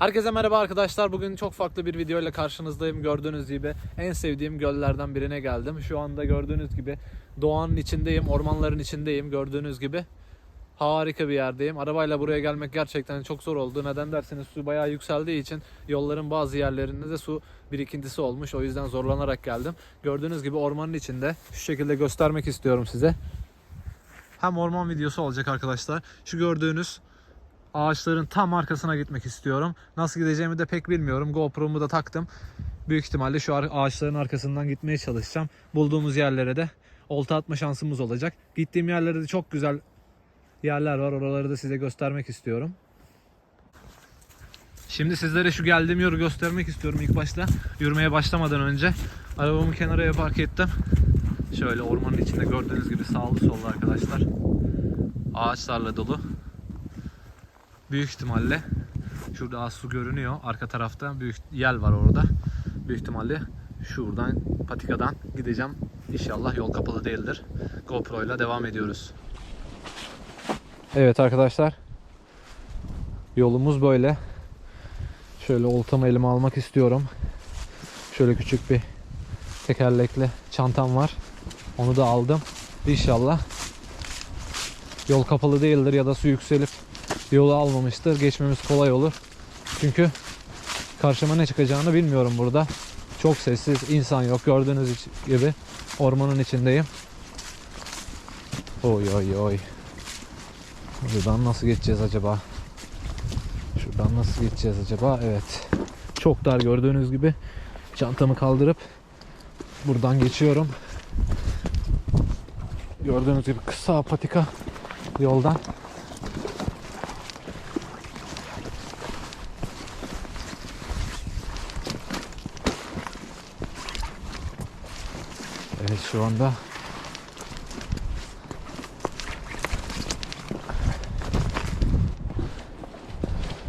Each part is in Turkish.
Herkese merhaba arkadaşlar. Bugün çok farklı bir video ile karşınızdayım. Gördüğünüz gibi en sevdiğim göllerden birine geldim. Şu anda gördüğünüz gibi doğanın içindeyim, ormanların içindeyim. Gördüğünüz gibi harika bir yerdeyim. Arabayla buraya gelmek gerçekten çok zor oldu. Neden derseniz su bayağı yükseldiği için yolların bazı yerlerinde de su birikintisi olmuş. O yüzden zorlanarak geldim. Gördüğünüz gibi ormanın içinde şu şekilde göstermek istiyorum size. Hem orman videosu olacak arkadaşlar. Şu gördüğünüz ağaçların tam arkasına gitmek istiyorum. Nasıl gideceğimi de pek bilmiyorum. GoPro'mu da taktım. Büyük ihtimalle şu ağaçların arkasından gitmeye çalışacağım. Bulduğumuz yerlere de olta atma şansımız olacak. Gittiğim yerlerde de çok güzel yerler var. Oraları da size göstermek istiyorum. Şimdi sizlere şu geldiğim yolu göstermek istiyorum ilk başta. Yürümeye başlamadan önce arabamı kenara park ettim. Şöyle ormanın içinde gördüğünüz gibi sağlı sollu arkadaşlar. Ağaçlarla dolu. Büyük ihtimalle şurada az su görünüyor. Arka tarafta büyük yel var orada. Büyük ihtimalle şuradan patikadan gideceğim. İnşallah yol kapalı değildir. GoPro ile devam ediyoruz. Evet arkadaşlar. Yolumuz böyle. Şöyle oltamı elime almak istiyorum. Şöyle küçük bir tekerlekli çantam var. Onu da aldım. İnşallah yol kapalı değildir ya da su yükselip yolu almamıştır. Geçmemiz kolay olur. Çünkü karşıma ne çıkacağını bilmiyorum burada. Çok sessiz, insan yok. Gördüğünüz gibi ormanın içindeyim. Oy oy oy. Buradan nasıl geçeceğiz acaba? Şuradan nasıl geçeceğiz acaba? Evet. Çok dar gördüğünüz gibi. Çantamı kaldırıp buradan geçiyorum. Gördüğünüz gibi kısa patika yoldan Evet şu anda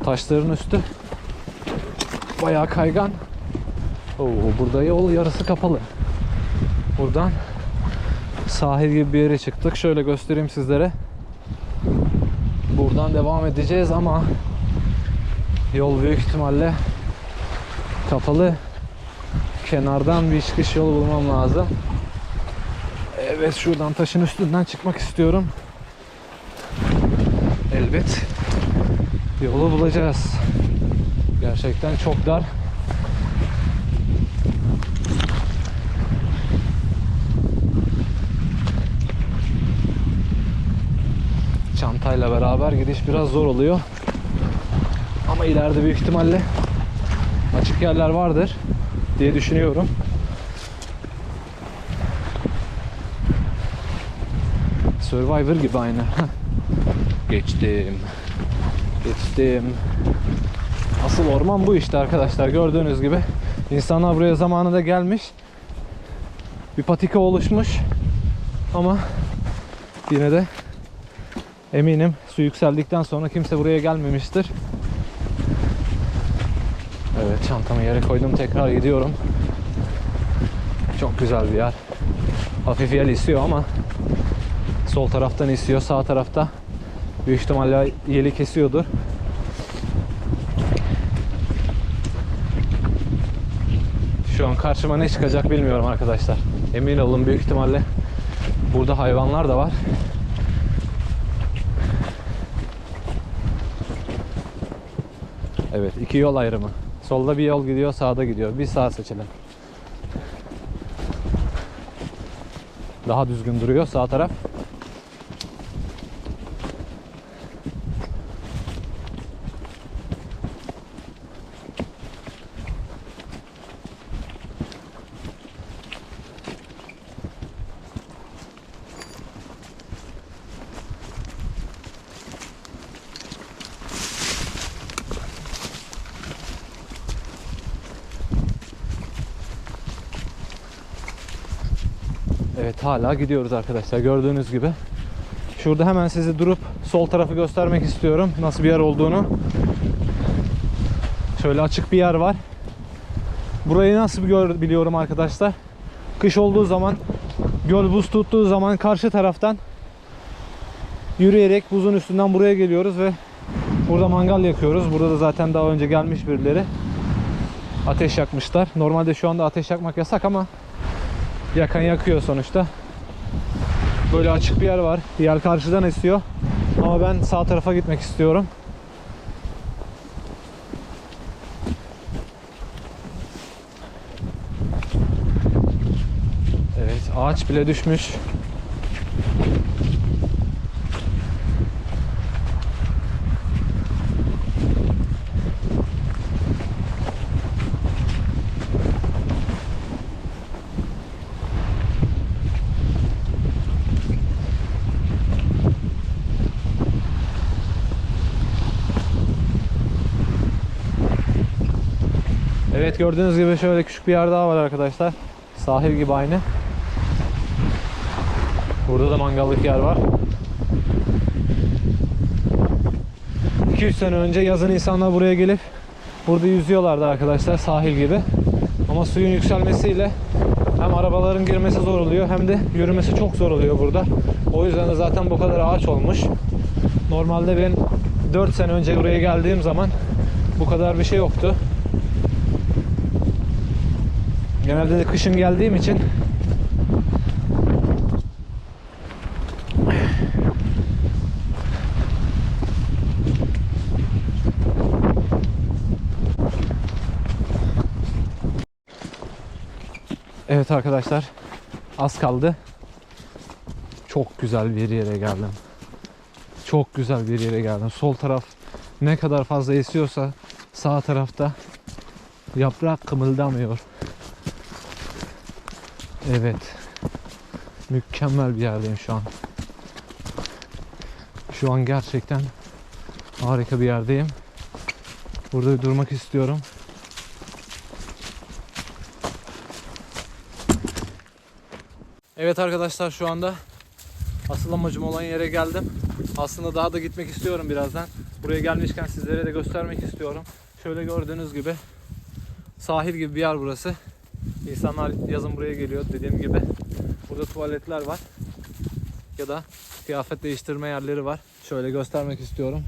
taşların üstü bayağı kaygan. Oo, burada yol yarısı kapalı. Buradan sahil gibi bir yere çıktık. Şöyle göstereyim sizlere. Buradan devam edeceğiz ama yol büyük ihtimalle kapalı. Kenardan bir çıkış yolu bulmam lazım. Evet şuradan taşın üstünden çıkmak istiyorum. Elbet yolu bulacağız. Gerçekten çok dar. Çantayla beraber gidiş biraz zor oluyor. Ama ileride büyük ihtimalle açık yerler vardır diye düşünüyorum. Survivor gibi aynı. Geçtim. Geçtim. Asıl orman bu işte arkadaşlar. Gördüğünüz gibi insanlar buraya zamanında gelmiş. Bir patika oluşmuş. Ama yine de eminim su yükseldikten sonra kimse buraya gelmemiştir. Evet çantamı yere koydum tekrar gidiyorum. Çok güzel bir yer. Hafif yel esiyor ama sol taraftan esiyor sağ tarafta büyük ihtimalle yeli kesiyordur. Şu an karşıma ne çıkacak bilmiyorum arkadaşlar. Emin olun büyük ihtimalle burada hayvanlar da var. Evet iki yol ayrımı. Solda bir yol gidiyor, sağda gidiyor. Bir sağ seçelim. Daha düzgün duruyor sağ taraf. Evet hala gidiyoruz arkadaşlar gördüğünüz gibi. Şurada hemen sizi durup sol tarafı göstermek istiyorum. Nasıl bir yer olduğunu. Şöyle açık bir yer var. Burayı nasıl gör, biliyorum arkadaşlar. Kış olduğu zaman göl buz tuttuğu zaman karşı taraftan yürüyerek buzun üstünden buraya geliyoruz ve Burada mangal yakıyoruz. Burada da zaten daha önce gelmiş birileri. Ateş yakmışlar. Normalde şu anda ateş yakmak yasak ama yakan yakıyor sonuçta. Böyle açık bir yer var. Yer karşıdan esiyor. Ama ben sağ tarafa gitmek istiyorum. Evet, ağaç bile düşmüş. Evet gördüğünüz gibi şöyle küçük bir yer daha var arkadaşlar. Sahil gibi aynı. Burada da mangallık yer var. 2-3 sene önce yazın insanlar buraya gelip burada yüzüyorlardı arkadaşlar sahil gibi. Ama suyun yükselmesiyle hem arabaların girmesi zor oluyor hem de yürümesi çok zor oluyor burada. O yüzden de zaten bu kadar ağaç olmuş. Normalde ben 4 sene önce buraya geldiğim zaman bu kadar bir şey yoktu. Genelde de kışın geldiğim için Evet arkadaşlar az kaldı. Çok güzel bir yere geldim. Çok güzel bir yere geldim. Sol taraf ne kadar fazla esiyorsa sağ tarafta yaprak kımıldamıyor. Evet. Mükemmel bir yerdeyim şu an. Şu an gerçekten harika bir yerdeyim. Burada durmak istiyorum. Evet arkadaşlar şu anda asıl amacım olan yere geldim. Aslında daha da gitmek istiyorum birazdan. Buraya gelmişken sizlere de göstermek istiyorum. Şöyle gördüğünüz gibi sahil gibi bir yer burası. İnsanlar yazın buraya geliyor dediğim gibi. Burada tuvaletler var. Ya da kıyafet değiştirme yerleri var. Şöyle göstermek istiyorum.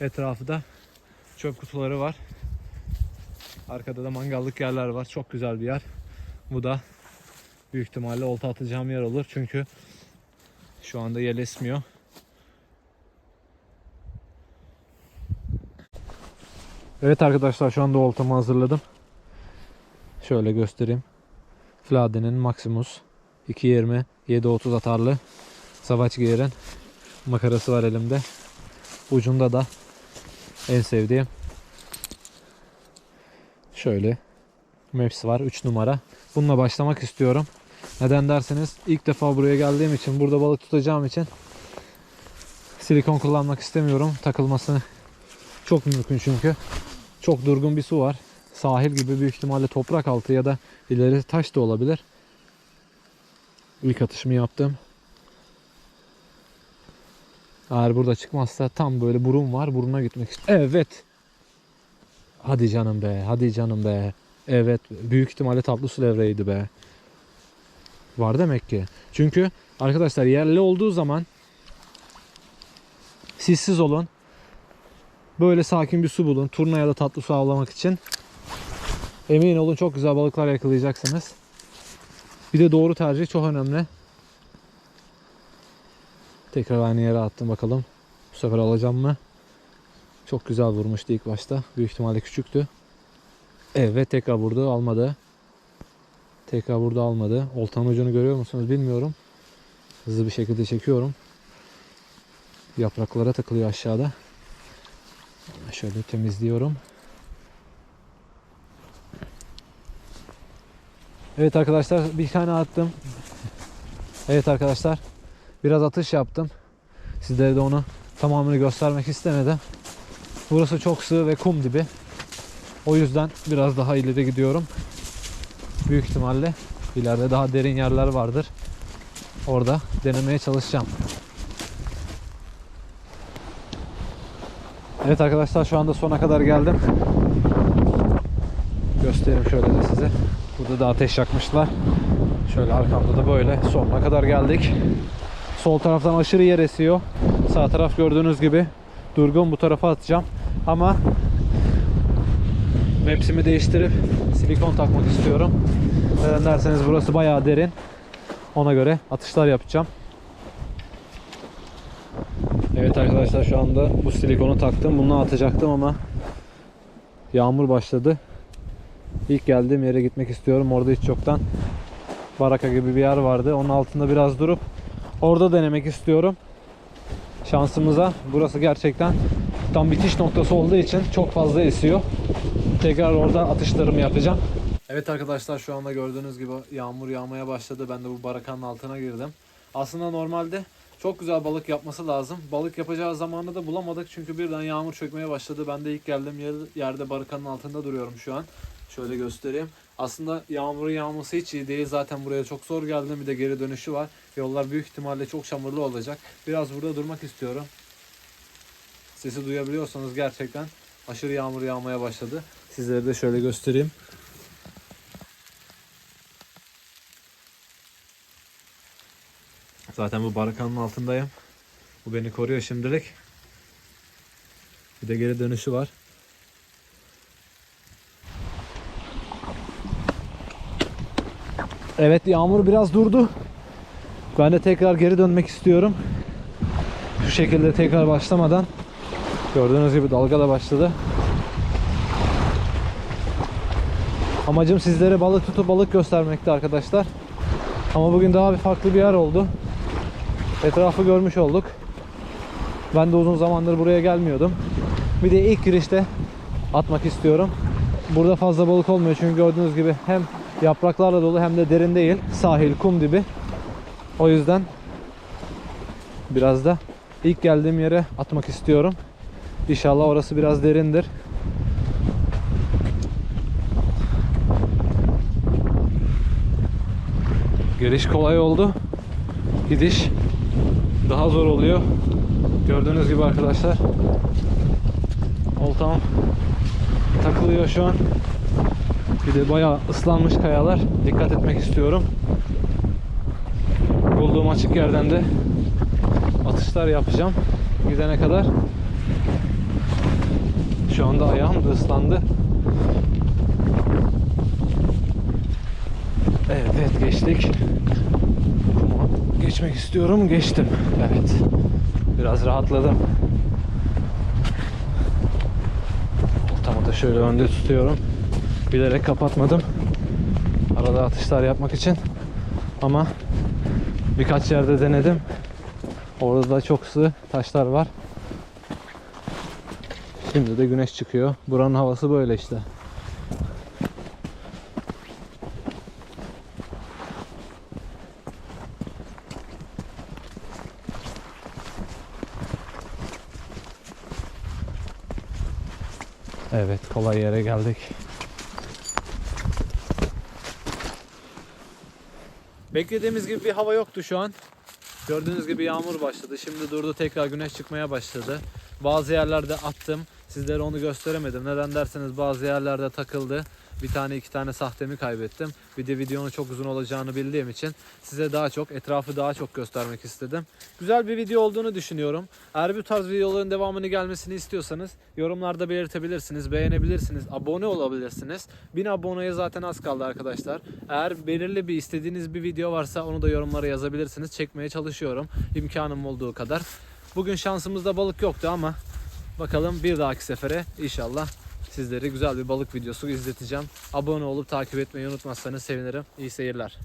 Etrafı da çöp kutuları var. Arkada da mangallık yerler var. Çok güzel bir yer. Bu da büyük ihtimalle olta atacağım yer olur. Çünkü şu anda yel esmiyor. Evet arkadaşlar şu anda oltamı hazırladım. Şöyle göstereyim. Flade'nin Maximus 220 730 atarlı savaş giyerin makarası var elimde. Ucunda da en sevdiğim şöyle Maps var 3 numara. Bununla başlamak istiyorum. Neden derseniz ilk defa buraya geldiğim için burada balık tutacağım için silikon kullanmak istemiyorum. Takılması çok mümkün çünkü. Çok durgun bir su var. Sahil gibi büyük ihtimalle toprak altı ya da ileri taş da olabilir. İlk atışımı yaptım. Eğer burada çıkmazsa tam böyle burun var. Buruna gitmek istiyorum. Evet. Hadi canım be. Hadi canım be. Evet. Büyük ihtimalle tatlı su levreydi be. Var demek ki. Çünkü arkadaşlar yerli olduğu zaman sissiz olun. Böyle sakin bir su bulun. Turna ya da tatlı su avlamak için. Emin olun çok güzel balıklar yakalayacaksınız. Bir de doğru tercih çok önemli. Tekrar aynı yere attım bakalım. Bu sefer alacağım mı? Çok güzel vurmuştu ilk başta. Büyük ihtimalle küçüktü. Evet tekrar vurdu almadı. Tekrar burada almadı. Oltanın ucunu görüyor musunuz bilmiyorum. Hızlı bir şekilde çekiyorum. Yapraklara takılıyor aşağıda. Şöyle temizliyorum. Evet arkadaşlar bir tane attım. Evet arkadaşlar biraz atış yaptım. Sizlere de onu tamamını göstermek istemedim. Burası çok sığ ve kum dibi. O yüzden biraz daha ileri gidiyorum. Büyük ihtimalle ileride daha derin yerler vardır. Orada denemeye çalışacağım. Evet arkadaşlar şu anda sona kadar geldim. Göstereyim şöyle de size. Burada da ateş yakmışlar. Şöyle arkamda da böyle sonuna kadar geldik. Sol taraftan aşırı yer esiyor. Sağ taraf gördüğünüz gibi durgun bu tarafa atacağım. Ama Maps'imi değiştirip silikon takmak istiyorum. Neden derseniz burası bayağı derin. Ona göre atışlar yapacağım. Evet arkadaşlar şu anda bu silikonu taktım. Bunu atacaktım ama yağmur başladı. İlk geldiğim yere gitmek istiyorum. Orada hiç çoktan baraka gibi bir yer vardı. Onun altında biraz durup orada denemek istiyorum. Şansımıza burası gerçekten tam bitiş noktası olduğu için çok fazla esiyor. Tekrar orada atışlarımı yapacağım. Evet arkadaşlar şu anda gördüğünüz gibi yağmur yağmaya başladı. Ben de bu barakanın altına girdim. Aslında normalde çok güzel balık yapması lazım. Balık yapacağı zamanı da bulamadık çünkü birden yağmur çökmeye başladı. Ben de ilk geldiğim yer- yerde barakanın altında duruyorum şu an. Şöyle göstereyim. Aslında yağmurun yağması hiç iyi değil. Zaten buraya çok zor geldim. Bir de geri dönüşü var. Yollar büyük ihtimalle çok çamurlu olacak. Biraz burada durmak istiyorum. Sesi duyabiliyorsanız gerçekten aşırı yağmur yağmaya başladı. Sizlere de şöyle göstereyim. Zaten bu barakanın altındayım. Bu beni koruyor şimdilik. Bir de geri dönüşü var. Evet yağmur biraz durdu. Ben de tekrar geri dönmek istiyorum. Şu şekilde tekrar başlamadan. Gördüğünüz gibi dalga da başladı. Amacım sizlere balık tutup balık göstermekti arkadaşlar. Ama bugün daha bir farklı bir yer oldu. Etrafı görmüş olduk. Ben de uzun zamandır buraya gelmiyordum. Bir de ilk girişte atmak istiyorum. Burada fazla balık olmuyor çünkü gördüğünüz gibi hem yapraklarla dolu hem de derin değil. Sahil, kum dibi. O yüzden biraz da ilk geldiğim yere atmak istiyorum. İnşallah orası biraz derindir. Giriş kolay oldu. Gidiş daha zor oluyor. Gördüğünüz gibi arkadaşlar. Oltam takılıyor şu an. Bir de bayağı ıslanmış kayalar. Dikkat etmek istiyorum. Bulduğum açık yerden de atışlar yapacağım. Gidene kadar. Şu anda ayağım da ıslandı. Evet, evet geçtik. Geçmek istiyorum. Geçtim. Evet. Biraz rahatladım. Oltamı da şöyle önde tutuyorum. Bilerek kapatmadım. Arada atışlar yapmak için. Ama birkaç yerde denedim. Orada da çok sığ taşlar var. Şimdi de güneş çıkıyor. Buranın havası böyle işte. Evet, kolay yere geldik. Beklediğimiz gibi bir hava yoktu şu an. Gördüğünüz gibi yağmur başladı. Şimdi durdu tekrar güneş çıkmaya başladı. Bazı yerlerde attım. Sizlere onu gösteremedim. Neden derseniz bazı yerlerde takıldı. Bir tane iki tane sahtemi kaybettim. Bir de videonun çok uzun olacağını bildiğim için size daha çok etrafı daha çok göstermek istedim. Güzel bir video olduğunu düşünüyorum. Eğer bu tarz videoların devamını gelmesini istiyorsanız yorumlarda belirtebilirsiniz, beğenebilirsiniz, abone olabilirsiniz. 1000 aboneye zaten az kaldı arkadaşlar. Eğer belirli bir istediğiniz bir video varsa onu da yorumlara yazabilirsiniz. Çekmeye çalışıyorum imkanım olduğu kadar. Bugün şansımızda balık yoktu ama bakalım bir dahaki sefere inşallah sizlere güzel bir balık videosu izleteceğim. Abone olup takip etmeyi unutmazsanız sevinirim. İyi seyirler.